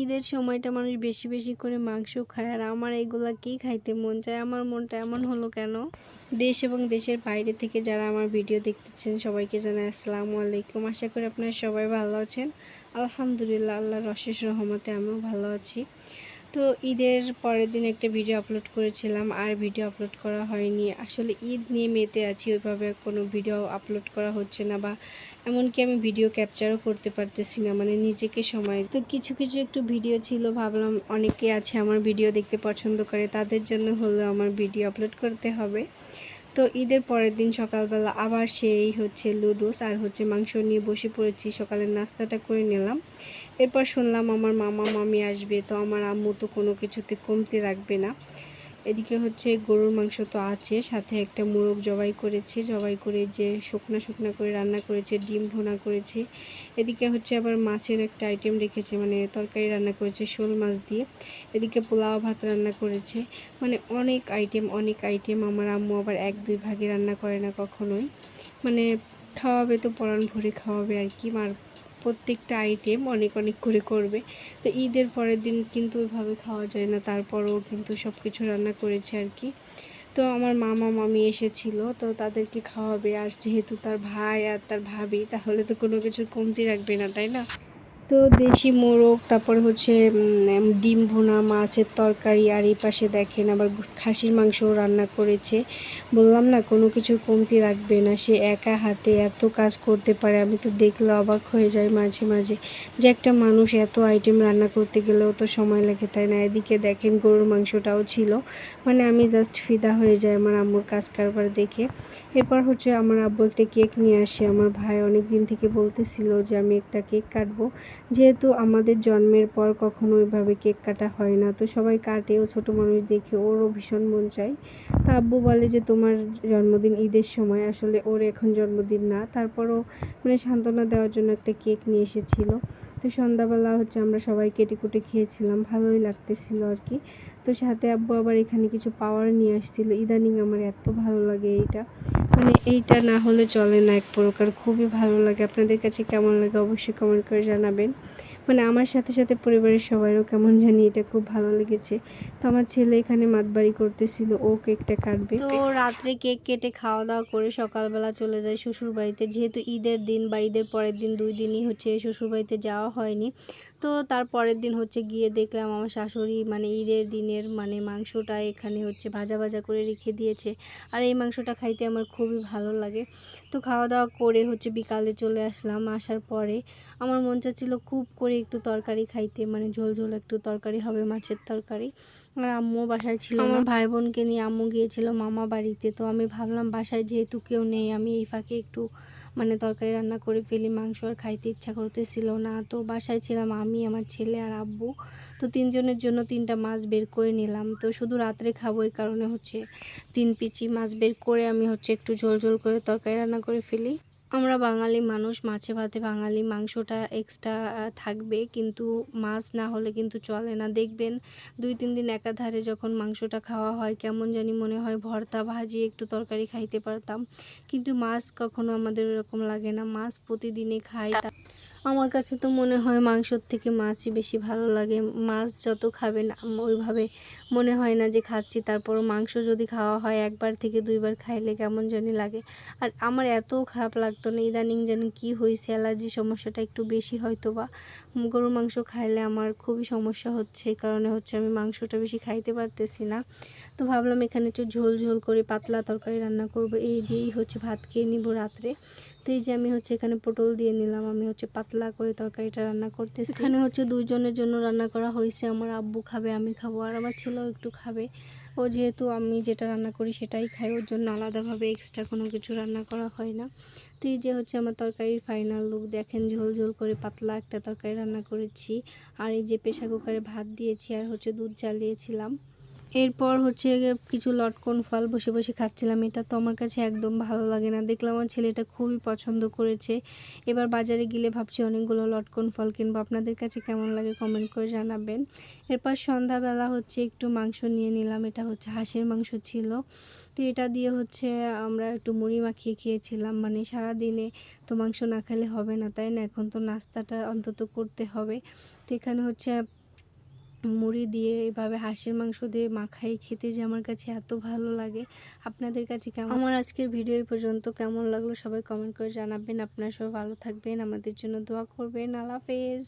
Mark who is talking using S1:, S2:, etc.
S1: ঈদের সময়টা মানুষ বেশি বেশি করে মাংস খায়। আর আমার এগুলা কি খাইতে মন চায়? আমার মনটা এমন হলো কেন? দেশ এবং দেশের বাইরে থেকে যারা আমার ভিডিও দেখতেছেন, সবাইকে জানাই আসসালামু আলাইকুম। আশা করি আপনারা সবাই ভালো আছেন। আলহামদুলিল্লাহ, আল্লাহর অশেষ রহমতে আমিও ভালো আছি। তো ঈদের পরের দিন একটা ভিডিও আপলোড করেছিলাম, আর ভিডিও আপলোড করা হয়নি। আসলে ঈদ নিয়ে মেতে আছি, ওইভাবে কোনো ভিডিও আপলোড করা হচ্ছে না বা এমনকি আমি ভিডিও ক্যাপচারও করতে পারতেছি না মানে নিজেকে সময় তো কিছু কিছু একটু ভিডিও ছিল, ভাবলাম অনেকে আছে আমার ভিডিও দেখতে পছন্দ করে, তাদের জন্য হলো আমার ভিডিও আপলোড করতে হবে। তো ঈদের পরের দিন সকালবেলা আবার সেই হচ্ছে লুডোস আর হচ্ছে মাংস নিয়ে বসে পড়েছি। সকালের নাস্তাটা করে নিলাম। এরপর শুনলাম আমার মামা, মামি আসবে। তো আমার আম্মু তো কোনো কিছুতে কমতে রাখবে না। এদিকে হচ্ছে গরুর মাংস তো আছে, সাথে একটা মোরগ জবাই করেছে, জবাই করে যে শুকনা শুকনা করে রান্না করেছে, ডিম ভোনা করেছে। এদিকে হচ্ছে আবার মাছের একটা আইটেম রেখেছে মানে তরকারি রান্না করেছে শোল মাছ দিয়ে। এদিকে পোলাও ভাত রান্না করেছে মানে অনেক আইটেম অনেক আইটেম আমার আম্মু আবার এক দুই ভাগে রান্না করে না কখনোই। মানে খাওয়াবে তো পরাণ ভরে খাওয়াবে আর কি, মার প্রত্যেকটা আইটেম অনেক অনেক করে করবে। তো ঈদের পরের দিন কিন্তু ওইভাবে খাওয়া যায় না, তারপরও কিন্তু সব কিছু রান্না করেছে আর কি। তো আমার মামা, মামি এসেছিল, তো তাদেরকে খাওয়াবে। আর যেহেতু তার ভাই আর তার ভাবি, তাহলে তো কোনো কিছু কমতি রাখবে না, তাই না? তো দেশি মোরগ, তারপরে হচ্ছে ডিম ভুনা, মাছের তরকারি, আর এই পাশে দেখেন আবার খাসির মাংস রান্না করেছে। বললাম না, কোনো কিছু কমতি রাখবে না, সে একা হাতে এত কাজ করতে পারে, আমি তো দেখলে অবাক হয়ে যাই মাঝে মাঝে। যে একটা মানুষ এত আইটেম রান্না করতে গেলেও তো সময় লাগে, তাই না? এদিকে দেখেন গরুর মাংসটাও ছিল মানে আমি জাস্ট ফিদা হয়ে যাই আমার আম্মুর কাজ কারবার দেখে। এরপর হচ্ছে আমার আব্বু একটা কেক নিয়ে আসে, আমার ভাই অনেক দিন থেকে বলতেছিল যে আমি একটা কেক কাটবো। যেহেতু আমাদের জন্মের পর কখনো ওইভাবে কেক কাটা হয় না, তো সবাই কাটে। ও ছোটো মানুষ দেখে ওরও ভীষণ মন চায়। তা আব্বু বলে যে, তোমার জন্মদিন ঈদের সময়। আসলে ওর এখন জন্মদিন না। তারপরও মানে সান্ত্বনা দেওয়ার জন্য একটা কেক নিয়ে এসেছিল। তো সন্ধ্যাবেলা হচ্ছে আমরা সবাই কেটে কুটে খেয়েছিলাম। ভালোই লাগতেছিল আর কি। তো সাথে আব্বু আবার এখানে কিছু পাওয়ার নিয়ে আসছিল। ইদানিং আমার এত ভালো লাগে এইটা। মানে এইটা না হলে চলে না এক প্রকার। খুবই ভালো লাগে। আপনাদের কাছে কেমন লাগে অবশ্যই কমেন্ট করে জানাবেন। মানে আমার সাথে সাথে পরিবারের সবাইও কেমন জানি এটা খুব ভালো লেগেছে। তো আমার ছেলে এখানে মাতবাড়ি করতেছিল, ও কেকটা কাটবে। তো রাত্রে কেক কেটে খাওয়া দাওয়া করে সকালবেলা চলে যায় শ্বশুর বাড়িতে যেহেতু ঈদের দিন বা ঈদের পরের দিন দুই দিনই হচ্ছে শ্বশুর বাড়িতে যাওয়া হয়নি। তো তারপরের দিন হচ্ছে গিয়ে দেখলাম আমার শাশুড়ি মানে ঈদের দিনের মানে মাংসটা এখানে হচ্ছে ভাজা ভাজা করে রেখে দিয়েছে। আর এই মাংসটা খাইতে আমার খুবই ভালো লাগে। তো খাওয়া দাওয়া করে হচ্ছে বিকালে চলে আসলাম। আসার পরে আমার মন চাচ্ছিল খুব করে একটু তরকারি খাইতে মানে ঝোল ঝোল একটু তরকারি হবে, মাছের তরকারি। আর আম্মু বাসায় ছিল আমার ভাই বোনকে নিয়ে আম্মু গিয়েছিল মামা বাড়িতে। তো আমি ভাবলাম বাসায় যেহেতু কেউ নেই, আমি এই ফাঁকে একটু মানে তরকারি রান্না করে ফেলি, মাংস আর খাইতে ইচ্ছা করতেছিল না। তো বাসায় ছিলাম আমি, আমার ছেলে আর আব্বু। তো তিনজনের জন্য তিনটা মাছ বের করে নিলাম। তো শুধু রাত্রে খাব এই কারণে হচ্ছে তিন পিচি মাছ বের করে আমি হচ্ছে একটু ঝোল ঝোল করে তরকারি রান্না করে ফেলি। আমরা বাঙালি মানুষ, মাছে ভাতে বাঙালি, মাংসটা এক্সট্রা থাকবে। কিন্তু মাছ না হলে কিন্তু চলে না। দেখবেন দুই, তিন দিন একাধারে যখন মাংসটা খাওয়া হয়, কেমন জানি মনে হয় ভর্তা ভাজি, একটু তরকারি খাইতে পারতাম। কিন্তু মাছ কখনো আমাদের ওরকম লাগে না। মাছ প্রতিদিনে খাই। আমার কাছে তো মনে হয় মাংসর থেকে মাছই বেশি ভালো লাগে। মাছ যত খাবেন ওইভাবে মনে হয় না যে খাচ্ছি। তারপর মাংস যদি খাওয়া হয়, একবার থেকে দুইবার খাইলে কেমন জানি লাগে। আর আমার এত খারাপ লাগতো না, ইদানিং যেন কি হয়েছে, অ্যালার্জি সমস্যাটা একটু বেশি হয়তো বা গরুর মাংস খাইলে আমার খুবই সমস্যা হচ্ছে, এই কারণে হচ্ছে আমি মাংসটা বেশি খাইতে পারতেছি না। তো ভাবলাম এখানে একটু ঝোল ঝোল করে পাতলা তরকারি রান্না করব, এই দিয়েই হচ্ছে ভাত খেয়ে নিব রাত্রে। তো এই যে আমি হচ্ছে এখানে পটল দিয়ে নিলাম, আমি হচ্ছে পাতলা করে তরকারিটা রান্না করতেছি। এখানে হচ্ছে দুইজনের জন্য রান্না করা হয়েছে। আমার আব্বু খাবে, আমি খাব, আর আমার ছেলেও একটু খাবে। ও যেহেতু আমি যেটা রান্না করি সেটাই খাই ওর জন্য আলাদাভাবে এক্সট্রা কোনো কিছু রান্না করা হয় না। তো এই যে হচ্ছে আমার তরকারির ফাইনাল লুক দেখেন ঝোল ঝোল করে পাতলা একটা তরকারি রান্না করেছি। আর এই যে প্রেশার কুকারে ভাত দিয়েছি, আর হচ্ছে দুধ জ্বালিয়েছিলাম। এরপর হচ্ছে কিছু লটকন ফল বসে বসে খাচ্ছিলাম। এটা তো আমার কাছে একদম ভালো লাগে না। দেখলাম আমার ছেলেটা খুবই পছন্দ করেছে। এবার বাজারে গেলে ভাবছি অনেকগুলো লটকন ফল কিনবো। আপনাদের কাছে কেমন লাগে কমেন্ট করে জানাবেন। এরপর সন্ধ্যাবেলা হচ্ছে একটু মাংস নিয়ে নিলাম। এটা হচ্ছে হাঁসের মাংস ছিল। তো এটা দিয়ে হচ্ছে আমরা একটু মুড়ি মাখিয়ে খেয়েছিলাম। মানে সারা দিনে তো মাংস না খেলে হবে না, তাই না? এখন তো নাস্তাটা অন্তত করতে হবে। তো এখানে হচ্ছে মুড়ি দিয়ে, এভাবে হাঁসের মাংস দিয়ে মাখাই খেতে যে আমার কাছে এত ভালো লাগে। আপনাদের কাছে কেমন? আমার আজকের ভিডিও পর্যন্ত। কেমন লাগল সবাই কমেন্ট করে জানাবেন। আপনারা সবাই ভালো থাকবেন। আমাদের জন্য দোয়া করবেন। আল্লাহ হাফেজ।